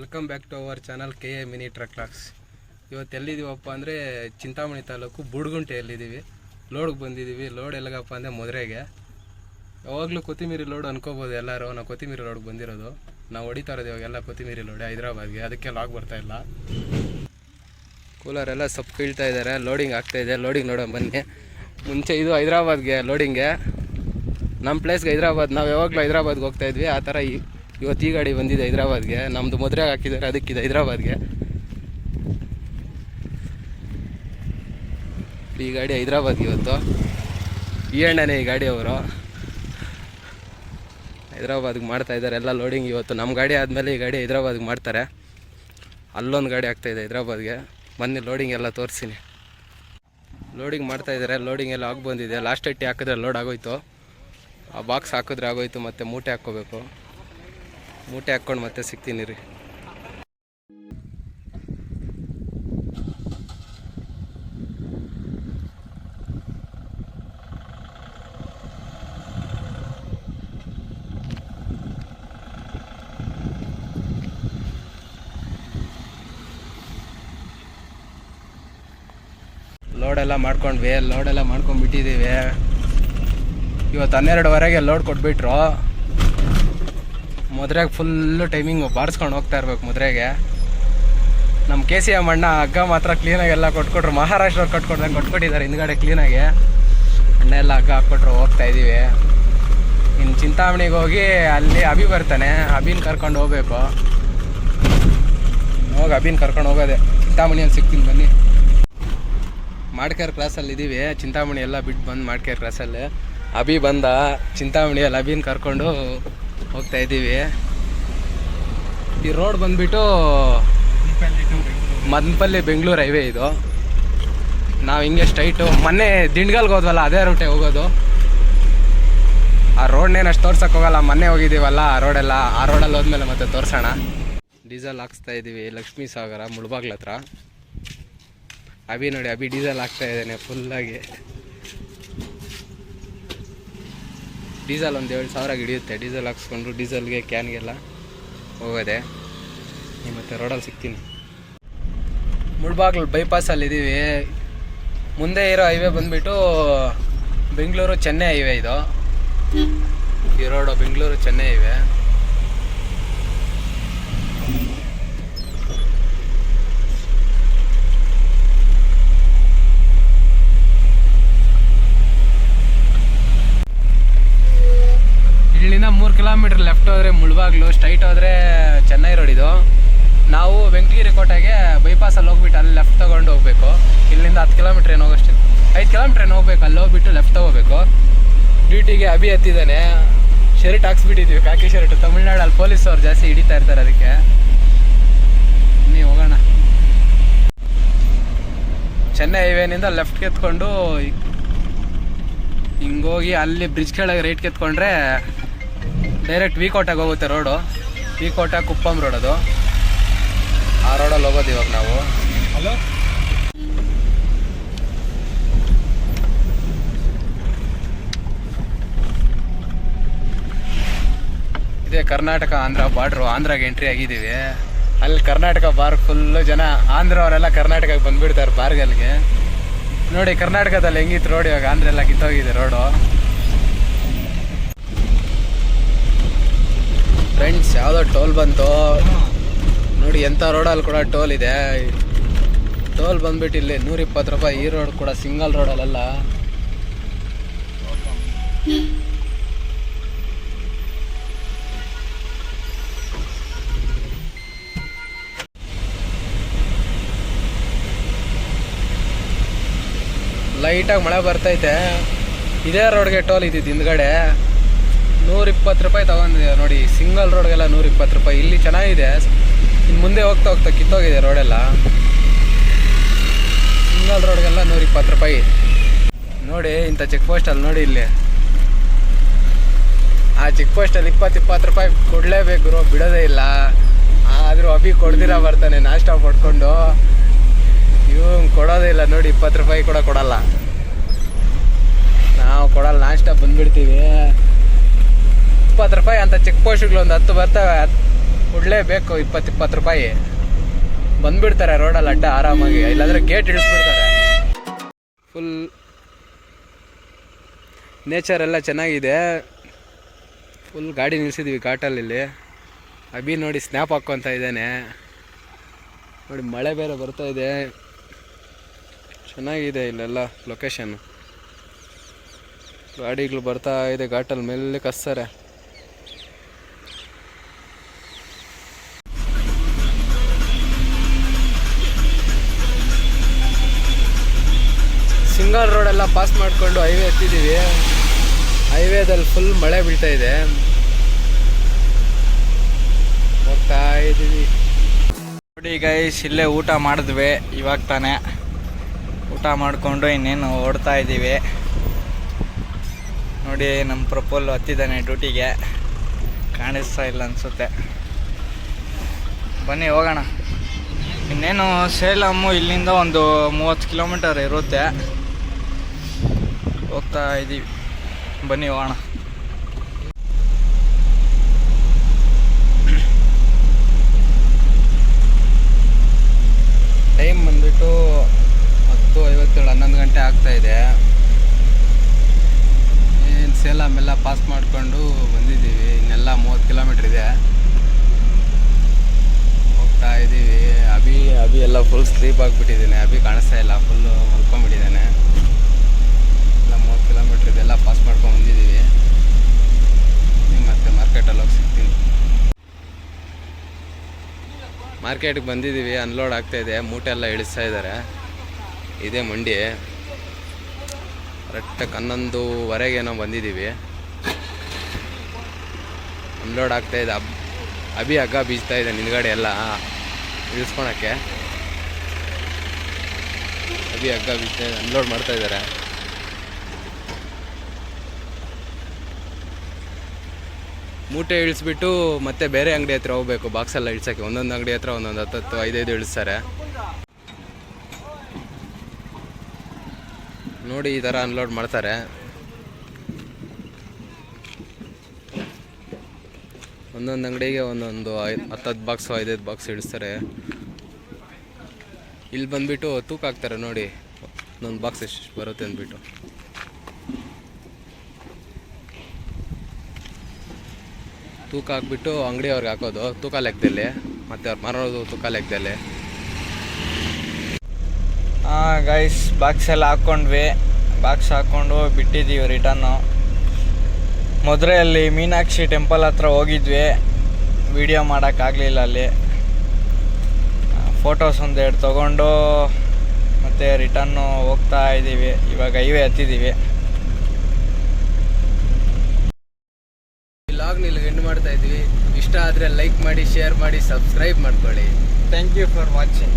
Welcome back to our channel K A mini truck locks ಇವತ್ತು ಎಲ್ಲಿದ್ದೀವಪ್ಪ ಅಂದರೆ ಚಿಂತಾಮಣಿ ತಾಲೂಕು ಬುಡ್ಗುಂಟೆಯಲ್ಲಿದ್ದೀವಿ. ಲೋಡ್ಗೆ ಬಂದಿದ್ದೀವಿ. ಲೋಡ್ ಎಲ್ಲಿಗಪ್ಪ ಅಂದರೆ ಮದುರೆಗೆ. ಯಾವಾಗಲೂ ಕೊತ್ತಿಮೀರಿ ಲೋಡ್ ಅನ್ಕೋಬೋದು ಎಲ್ಲರೂ. ನಾವು ಕೊತ್ತಿಮೀರಿ ಲೋಡ್ಗೆ ಬಂದಿರೋದು. ನಾವು ಹೊಡಿತಾ ಇರೋದು ಇವಾಗೆಲ್ಲ ಕೊತ್ತಿಮೀರಿ ಲೋಡೆ ಹೈದ್ರಾಬಾದ್ಗೆ. ಅದಕ್ಕೆ ಲಾಗ್ ಬರ್ತಾಯಿಲ್ಲ ಕೂಲರೆಲ್ಲ ಸೊಪ್ಪು ಕೀಳ್ತಾ ಇದ್ದಾರೆ. ಲೋಡಿಂಗ್ ಆಗ್ತಾಯಿದೆ ಲೋಡಿಂಗ್ ನೋಡೋಣ ಬನ್ನಿ. ಮುಂಚೆ ಇದು ಹೈದ್ರಾಬಾದ್ಗೆ ಲೋಡಿಂಗೆ ನಮ್ಮ ಪ್ಲೇಸ್ಗೆ ಹೈದ್ರಾಬಾದ್. ನಾವು ಯಾವಾಗಲೂ ಹೈದ್ರಾಬಾದ್ಗೆ ಹೋಗ್ತಾಯಿದ್ವಿ ಆ ಥರ ಈ- ಇವತ್ತು ಈ ಗಾಡಿ ಬಂದಿದೆ ಹೈದ್ರಾಬಾದ್ಗೆ. ನಮ್ಮದು ಮದುವೆಗೆ ಹಾಕಿದ್ದಾರೆ, ಅದಕ್ಕಿದೆ ಹೈದ್ರಾಬಾದ್ಗೆ. ಈ ಗಾಡಿ ಹೈದ್ರಾಬಾದ್ಗೆ ಇವತ್ತು. ಈ ಅಣ್ಣನೇ ಈ ಗಾಡಿ ಅವರು. ಹೈದ್ರಾಬಾದ್ಗೆ ಮಾಡ್ತಾ ಇದ್ದಾರೆ, ಎಲ್ಲ ಲೋಡಿಂಗ್ ಇವತ್ತು. ನಮ್ಮ ಗಾಡಿ ಆದಮೇಲೆ ಈ ಗಾಡಿ ಹೈದ್ರಾಬಾದ್ಗೆ ಮಾಡ್ತಾರೆ. ಅಲ್ಲೊಂದು ಗಾಡಿ ಆಗ್ತಾಯಿದೆ ಹೈದ್ರಾಬಾದ್ಗೆ. ಬನ್ನಿ ಲೋಡಿಂಗ್ ಎಲ್ಲ ತೋರಿಸ್ತೀನಿ. ಲೋಡಿಂಗ್ ಮಾಡ್ತಾ ಇದ್ದಾರೆ ಲೋಡಿಂಗ್ ಎಲ್ಲ ಆಗಿ ಬಂದಿದೆ. ಲಾಸ್ಟ್ ಐಟಿ ಹಾಕಿದ್ರೆ ಲೋಡ್ ಆಗೋಯ್ತು. ಆ ಬಾಕ್ಸ್ ಹಾಕಿದ್ರೆ ಆಗೋಯ್ತು, ಮತ್ತು ಮೂಟೆ ಹಾಕ್ಕೋಬೇಕು. ಮೂಟೆ ಹಾಕ್ಕೊಂಡು ಮತ್ತೆ ಸಿಗ್ತೀನಿ ರೀ. ಲೋಡೆಲ್ಲ ಮಾಡ್ಕೊಂಡ್ವಿ ಲೋಡೆಲ್ಲ ಮಾಡ್ಕೊಂಡ್ಬಿಟ್ಟಿದ್ದೀವಿ ಇವತ್ತು ಹನ್ನೆರಡುವರೆಗೆ ಲೋಡ್ ಕೊಟ್ಬಿಟ್ರು. ಮದುವೆಗೆ ಫುಲ್ಲು ಟೈಮಿಂಗ್ ಬಾರಿಸ್ಕೊಂಡು ಹೋಗ್ತಾ ಇರ್ಬೇಕು ಮದುವೆಗೆ. ನಮ್ಮ ಕೆ ಸಿ ಎಂ ಅಣ್ಣ ಹಗ್ಗ ಮಾತ್ರ ಕ್ಲೀನಾಗಿ ಎಲ್ಲ ಕೊಟ್ಕೊಟ್ರು. ಮಹಾರಾಷ್ಟ್ರವ್ರು ಕಟ್ಕೊಡ್ದಂಗೆ ಕೊಟ್ಕೊಟ್ಟಿದ್ದಾರೆ ಹಿಂದ್ಗಡೆ ಕ್ಲೀನಾಗಿ ಅಣ್ಣ ಎಲ್ಲ ಹಗ್ಗ ಹಾಕ್ಕೊಟ್ರು, ಹೋಗ್ತಾ ಇದ್ದೀವಿ ಇನ್ನು ಚಿಂತಾಮಣಿಗೆ ಹೋಗಿ ಅಲ್ಲಿ ಅಭಿ ಬರ್ತಾನೆ. ಅಭಿನ ಕರ್ಕೊಂಡು ಹೋಗ್ಬೇಕು. ಹೋಗಿ ಅಭಿನ ಕರ್ಕೊಂಡು ಹೋಗೋದೆ. ಚಿಂತಾಮಣಿ ಅಂತ ಸಿಗ್ತೀನಿ ಬನ್ನಿ. ಮಾಡ್ಕೇರ್ ಕ್ಲಾಸಲ್ಲಿ ಇದ್ದೀವಿ ಚಿಂತಾಮಣಿ ಎಲ್ಲ ಬಿಟ್ಟು ಬಂದು ಮಾಡ್ಕೇರ್ ಕ್ಲಾಸಲ್ಲಿ ಅಭಿ ಬಂದ, ಚಿಂತಾಮಣಿಯಲ್ಲಿ ಅಭಿನ ಕರ್ಕೊಂಡು ಹೋಗ್ತಾ ಇದ್ದೀವಿ. ಈ ರೋಡ್ ಬಂದ್ಬಿಟ್ಟು ಮದನಪಲ್ಲಿ ಬೆಂಗಳೂರು ಹೈವೇ ಇದು. ನಾವು ಹಿಂಗೆ ಸ್ಟ್ರೈಟು ಮೊನ್ನೆ ದಿಂಡ್ಗಲ್ಗೆ ಹೋದ್ವಲ್ಲ, ಅದೇ ರೂಟೇ ಹೋಗೋದು. ಆ ರೋಡ್ನೇನು ಅಷ್ಟು ತೋರ್ಸಕ್ಕೆ ಹೋಗಲ್ಲ, ಮೊನ್ನೆ ಹೋಗಿದ್ದೀವಲ್ಲ ಆ ರೋಡೆಲ್ಲ ಆ ರೋಡಲ್ಲಿ ಹೋದ್ಮೇಲೆ ಮತ್ತೆ ತೋರಿಸೋಣ. ಡೀಸೆಲ್ ಹಾಕ್ಸ್ತಾ ಇದ್ದೀವಿ, ಲಕ್ಷ್ಮೀ ಸಾಗರ ಮುಳ್ಬಾಗ್ಲ ಹತ್ರ. ಅಭಿ ನೋಡಿ, ಅಭಿ ಡೀಸೆಲ್ ಹಾಕ್ತಾ ಇದ್ದೇನೆ ಫುಲ್ಲಾಗಿ ಡೀಸೆಲ್ ಒಂದು ಏಳು ಸಾವಿರ ಹಿಡಿಯುತ್ತೆ. ಡೀಸೆಲ್ ಹಾಕ್ಸ್ಕೊಂಡು ಡೀಸೆಲ್ಗೆ ಕ್ಯಾನ್ಗೆಲ್ಲ ಹೋಗೋದೆ. ಮತ್ತೆ ರೋಡಲ್ಲಿ ಸಿಗ್ತೀನಿ. ಮುಳ್ಬಾಗ್ಲು ಬೈಪಾಸಲ್ಲಿ ಇದ್ದೀವಿ ಮುಂದೆ ಇರೋ ಹೈವೇ ಬಂದ್ಬಿಟ್ಟು ಬೆಂಗಳೂರು ಚೆನ್ನೈ ಹೈವೇ ಇದು. ಈ ರೋಡು ಬೆಂಗಳೂರು ಚೆನ್ನೈ ಹೈವೇ ಇಲ್ಲಿಂದ ಮೂರು ಕಿಲೋಮೀಟ್ರ್ ಲೆಫ್ಟ್ ಹೋದರೆ ಮುಳ್ಬಾಗ್ಲು ಸ್ಟ್ರೈಟ್ ಹೋದರೆ ಚೆನ್ನೈ ರೋಡ್ ಇದು. ನಾವು ವೆಂಕಟಗಿರಿ ಕೋಟೆಗೆ ಬೈಪಾಸಲ್ಲಿ ಹೋಗ್ಬಿಟ್ಟು ಅಲ್ಲಿ ಲೆಫ್ಟ್ ತೊಗೊಂಡು ಹೋಗ್ಬೇಕು. ಇಲ್ಲಿಂದ ಹತ್ತು ಕಿಲೋಮೀಟ್ರ್ ಏನು ಹೋಗೋಷ್ಟು? ಐದು ಕಿಲೋಮೀಟ್ರ್ ಏನು ಹೋಗ್ಬೇಕು? ಅಲ್ಲಿ ಹೋಗ್ಬಿಟ್ಟು ಲೆಫ್ಟ್ ತೊಗೋಬೇಕು. ಡ್ಯೂಟಿಗೆ ಅಭಿ ಎತ್ತಿದ್ದಾನೆ. ಶರ್ಟ್ ಹಾಕ್ಸ್ಬಿಟ್ಟಿದ್ದೀವಿ ಕಾಕಿ ಶರ್ಟ್ ತಮಿಳ್ನಾಡಲ್ಲಿ ಪೊಲೀಸ್ ಅವ್ರು ಜಾಸ್ತಿ ಹಿಡಿತಾ ಇರ್ತಾರೆ ಅದಕ್ಕೆ. ನೀವು ಹೋಗೋಣ. ಚೆನ್ನೈ ಹೈವೇನಿಂದ ಲೆಫ್ಟ್ ಕೆತ್ಕೊಂಡು ಹಿಂಗೋಗಿ ಅಲ್ಲಿ ಬ್ರಿಡ್ಜ್ ಕೆಳಗೆ ರೈಟ್ ಕೆತ್ಕೊಂಡ್ರೆ ಡೈರೆಕ್ಟ್ ವಿ ಕೋಟೆಗೆ ಹೋಗುತ್ತೆ ರೋಡು. ವಿ ಕೋಟೆ ಕುಪ್ಪಂ ರೋಡ್ ಅದು. ಆ ರೋಡಲ್ಲಿ ಹೋಗೋದು ಇವಾಗ ನಾವು. ಹಲೋ? ಇದೇ ಕರ್ನಾಟಕ ಆಂಧ್ರ ಬಾರ್ಡ್ರು ಆಂಧ್ರಾಗೆ ಎಂಟ್ರಿ ಆಗಿದ್ದೀವಿ. ಅಲ್ಲಿ ಕರ್ನಾಟಕ ಬಾರ್ ಫುಲ್ಲು ಜನ ಆಂಧ್ರ ಅವರೆಲ್ಲ ಕರ್ನಾಟಕಕ್ಕೆ ಬಂದ್ಬಿಡ್ತಾರೆ ಬಾರ್ಗಲ್ಲಿಗೆ ನೋಡಿ ಕರ್ನಾಟಕದಲ್ಲಿ ಹೆಂಗಿತ್ತು ರೋಡ್ ಇವಾಗ? ಆಂಧ್ರ ಎಲ್ಲ ಕಿತ್ತೋಗಿದೆ ರೋಡು. ಫ್ರೆಂಡ್ಸ್ ಯಾವುದೋ ಟೋಲ್ ಬಂತು. ನೋಡಿ, ಎಂಥ ರೋಡಲ್ಲಿ ಕೂಡ ಟೋಲ್ ಇದೆ. ಟೋಲ್ ಬಂದ್ಬಿಟ್ಟು ಇಲ್ಲಿ ನೂರ ಇಪ್ಪತ್ತು ರೂಪಾಯಿ ಈ ರೋಡ್ ಕೂಡ ಸಿಂಗಲ್ ರೋಡಲ್ಲ ಲೈಟಾಗಿ ಮಳೆ ಬರ್ತೈತೆ. ಇದೇ ರೋಡ್ಗೆ ಟೋಲ್ ಇದ್ದಿದ್ದು ಹಿಂದ್ಗಡೆ. ನೂರ ಇಪ್ಪತ್ತು ರೂಪಾಯಿ ತಗೊಂಡಿದೆ ನೋಡಿ, ಸಿಂಗಲ್ ರೋಡ್ಗೆಲ್ಲ ನೂರಿಪ್ಪತ್ತು ರೂಪಾಯಿ. ಇಲ್ಲಿ ಚೆನ್ನಾಗಿದೆ. ಇನ್ನು ಮುಂದೆ ಹೋಗ್ತಾ ಹೋಗ್ತಾ ಕಿತ್ತೋಗಿದೆ ರೋಡೆಲ್ಲ. ಸಿಂಗಲ್ ರೋಡ್ಗೆಲ್ಲ ನೂರಿಪ್ಪತ್ತು ರೂಪಾಯಿ. ನೋಡಿ, ಇಂಥ ಚೆಕ್ ಪೋಸ್ಟಲ್ಲಿ ನೋಡಿ ಇಲ್ಲಿ. ಆ ಚೆಕ್ ಪೋಸ್ಟಲ್ಲಿ ಇಪ್ಪತ್ತು ಇಪ್ಪತ್ತು ರೂಪಾಯಿ ಕೊಡಲೇಬೇಕು ರೋ ಬಿಡೋದೇ ಇಲ್ಲ. ಆದರೂ ಅಭಿ ಕೊಡ್ದಿರ ಬರ್ತಾನೆ, ನಾಷ್ಟ ಪಡ್ಕೊಂಡು ಇವ್ ಕೊಡೋದೇ ಇಲ್ಲ ನೋಡಿ, ಇಪ್ಪತ್ತು ರೂಪಾಯಿ ಕೂಡ ಕೊಡಲ್ಲ. ನಾವು ಕೊಡಲ್ಲ, ನಾಷ್ಟ ಬಂದ್ಬಿಡ್ತೀವಿ. ಇಪ್ಪತ್ತು ರೂಪಾಯಿ ಅಂತ ಚಿಕ್ಕ ಪೋಸ್ಟ್ಗಳು ಒಂದು ಹತ್ತು ಬರ್ತವೆ. ಕೊಡಲೇಬೇಕು ಇಪ್ಪತ್ತು ಇಪ್ಪತ್ತು ರೂಪಾಯಿ. ಬಂದ್ಬಿಡ್ತಾರೆ ರೋಡಲ್ಲಿ ಅಡ್ಡ ಆರಾಮಾಗಿ. ಇಲ್ಲಾಂದ್ರೆ ಗೇಟ್ ಇಳಿಸ್ಬಿಡ್ತಾರೆ. ಫುಲ್ ನೇಚರ್ ಎಲ್ಲ ಚೆನ್ನಾಗಿದೆ. ಫುಲ್ ಗಾಡಿ ನಿಲ್ಸಿದ್ವಿ ಘಾಟಲ್ಲಿ. ಅಭಿ ನೋಡಿ ಸ್ನ್ಯಾಪ್ ಹಾಕ್ಕೊತ ಇದ್ದಾನೆ. ನೋಡಿ ಮಳೆ ಬೇರೆ ಬರ್ತಾ ಇದೆ. ಚೆನ್ನಾಗಿದೆ ಇಲ್ಲೆಲ್ಲ ಲೊಕೇಶನ್ ಗಾಡಿಗಳು ಬರ್ತಾ ಇದೆ ಘಾಟಲ್ಲಿ ಮೇಲೆ ಕಸ್ತಾರೆ. ಸಿಂಗಲ್ ರೋಡೆಲ್ಲ ಪಾಸ್ ಮಾಡಿಕೊಂಡು ಹೈವೇ ಎತ್ತಿದ್ದೀವಿ. ಹೈವೇದಲ್ಲಿ ಫುಲ್ ಮಳೆ ಬೀಳ್ತಾ ಇದೆ. ಹೋಗ್ತಾ ಇದ್ದೀವಿ. ನೋಡಿ ಗೈಸ್ ಇಲ್ಲೇ ಊಟ ಮಾಡಿದ್ವಿ, ಇವಾಗ ತಾನೇ. ಊಟ ಮಾಡಿಕೊಂಡು ಇನ್ನೇನು ಓಡ್ತಾ ಇದ್ದೀವಿ. ನೋಡಿ ನಮ್ಮ ಪ್ರಪೋಲ್ ಹತ್ತಿದ್ದಾನೆ ಡ್ಯೂಟಿಗೆ ಕಾಣಿಸ್ತಾ ಇಲ್ಲ ಅನಿಸುತ್ತೆ. ಬನ್ನಿ, ಹೋಗೋಣ. ಇನ್ನೇನು ಸೇಲಮ್ಮು ಇಲ್ಲಿಂದ ಒಂದು ಮೂವತ್ತು ಕಿಲೋಮೀಟರ್ ಇರುತ್ತೆ. ಹೋಗ್ತಾ ಇದ್ದೀವಿ ಬನ್ನಿ ಹೋಗೋಣ. ಟೈಮ್ ಬಂದ್ಬಿಟ್ಟು ಹತ್ತು ಐವತ್ತೇಳು ಹನ್ನೊಂದು ಗಂಟೆ ಆಗ್ತಾ ಇದೆ. ಏನು ಸೇಲ ಎಲ್ಲ ಪಾಸ್ ಮಾಡಿಕೊಂಡು ಬಂದಿದ್ದೀವಿ. ಇನ್ನೆಲ್ಲ ಮೂವತ್ತು ಕಿಲೋಮೀಟ್ರ್ ಇದೆ. ಹೋಗ್ತಾ ಇದ್ದೀವಿ ಅಭಿ ಅಭಿ ಎಲ್ಲ ಫುಲ್ ಸ್ಲೀಪ್ ಆಗಿಬಿಟ್ಟಿದ್ದೀನಿ. ಅಭಿ ಕಾಣಿಸ್ತಾ ಇಲ್ಲ. ಫುಲ್ಲು ಮೂವತ್ತು ಕಿಲೋಮೀಟ್ರ್ ಇದೆಲ್ಲ ಪಾಸ್ ಮಾಡ್ಕೊಂಡು ಬಂದಿದ್ದೀವಿ. ಮತ್ತೆ ಮಾರ್ಕೆಟಲ್ಲಿ ಹೋಗಿ ಸಿಗ್ತೀನಿ. ಮಾರ್ಕೆಟ್ಗೆ ಬಂದಿದ್ದೀವಿ ಅನ್ಲೋಡ್ ಆಗ್ತಾ ಇದೆ, ಮೂಟೆ ಎಲ್ಲ ಇಳಿಸ್ತಾ ಇದ್ದಾರೆ. ಇದೇ ಮಂಡಿ. ಕರೆಕ್ಟಾಗಿ ಹನ್ನೊಂದುವರೆಗೇನೋ ಬಂದಿದ್ದೀವಿ. ಅನ್ಲೋಡ್ ಆಗ್ತಾ ಇದೆ. ಅಬ್, ಅಭಿ ಹಗ್ಗ ಬೀಜ್ತಾ ಇದೆ ನಿನ್ಗಡೆ ಎಲ್ಲ ಇಳಿಸ್ಕೊಳಕ್ಕೆ. ಅಬಿ ಹಗ್ಗ ಬೀಜ್ತಾ ಇದೆ ಅನ್ಲೋಡ್ ಮಾಡ್ತಾ ಇದ್ದಾರೆ. ಮೂಟೆ ಇಳಿಸ್ಬಿಟ್ಟು ಮತ್ತೆ ಬೇರೆ ಅಂಗಡಿ ಹತ್ರ ಹೋಗ್ಬೇಕು. ಬಾಕ್ಸ್ ಎಲ್ಲ ಇಳಿಸಕ್ಕೆ. ಒಂದೊಂದು ಅಂಗಡಿ ಹತ್ರ ಒಂದೊಂದು ಹತ್ತತ್ತು ಐದೈದು ಇಳಿಸ್ತಾರೆ. ನೋಡಿ ಈ ಥರ ಅನ್ಲೋಡ್ ಮಾಡ್ತಾರೆ. ಒಂದೊಂದು ಅಂಗಡಿಗೆ ಒಂದೊಂದು ಐ ಹತ್ತತ್ತು ಬಾಕ್ಸು ಐದೈದು ಬಾಕ್ಸ್ ಇಳಿಸ್ತಾರೆ. ಇಲ್ಲಿ ಬಂದ್ಬಿಟ್ಟು ತೂಕ ಹಾಕ್ತಾರೆ ನೋಡಿ. ಒಂದೊಂದು ಬಾಕ್ಸ್ ಎಷ್ಟು ಬರುತ್ತೆ ಅಂದ್ಬಿಟ್ಟು. ತೂಕ ಹಾಕ್ಬಿಟ್ಟು ಅಂಗಡಿಯವ್ರಿಗೆ ಹಾಕೋದು, ತೂಕ ಲೆಕ್ಕದಲ್ಲಿ. ಮತ್ತು ಅವ್ರು ಮಾರೋದು ತೂಕ ಲೆಕ್ಕದಲ್ಲಿ. ಗೈಸ್ ಬಾಕ್ಸ್ ಎಲ್ಲ ಹಾಕ್ಕೊಂಡ್ವಿ ಬಾಕ್ಸ್ ಹಾಕ್ಕೊಂಡು ಬಿಟ್ಟಿದ್ದೀವಿ ರಿಟರ್ನು ಮಧುರೆಯಲ್ಲಿ ಮೀನಾಕ್ಷಿ ಟೆಂಪಲ್ ಹತ್ರ ಹೋಗಿದ್ವಿ. ವಿಡಿಯೋ ಮಾಡೋಕ್ಕಾಗಲಿಲ್ಲ ಅಲ್ಲಿ. ಫೋಟೋಸ್ ಒಂದೆರಡು ತೊಗೊಂಡು ಮತ್ತು ರಿಟರ್ನು ಹೋಗ್ತಾ ಇದ್ದೀವಿ ಇವಾಗ ಹೈವೇ ಹತ್ತಿದ್ದೀವಿ ಮಾಡ್ತಾ ಇದ್ವಿ. ಇಷ್ಟ ಆದರೆ ಲೈಕ್ ಮಾಡಿ ಶೇರ್ ಮಾಡಿ ಸಬ್ಸ್ಕ್ರೈಬ್ ಮಾಡ್ಕೊಳ್ಳಿ. Thank you for watching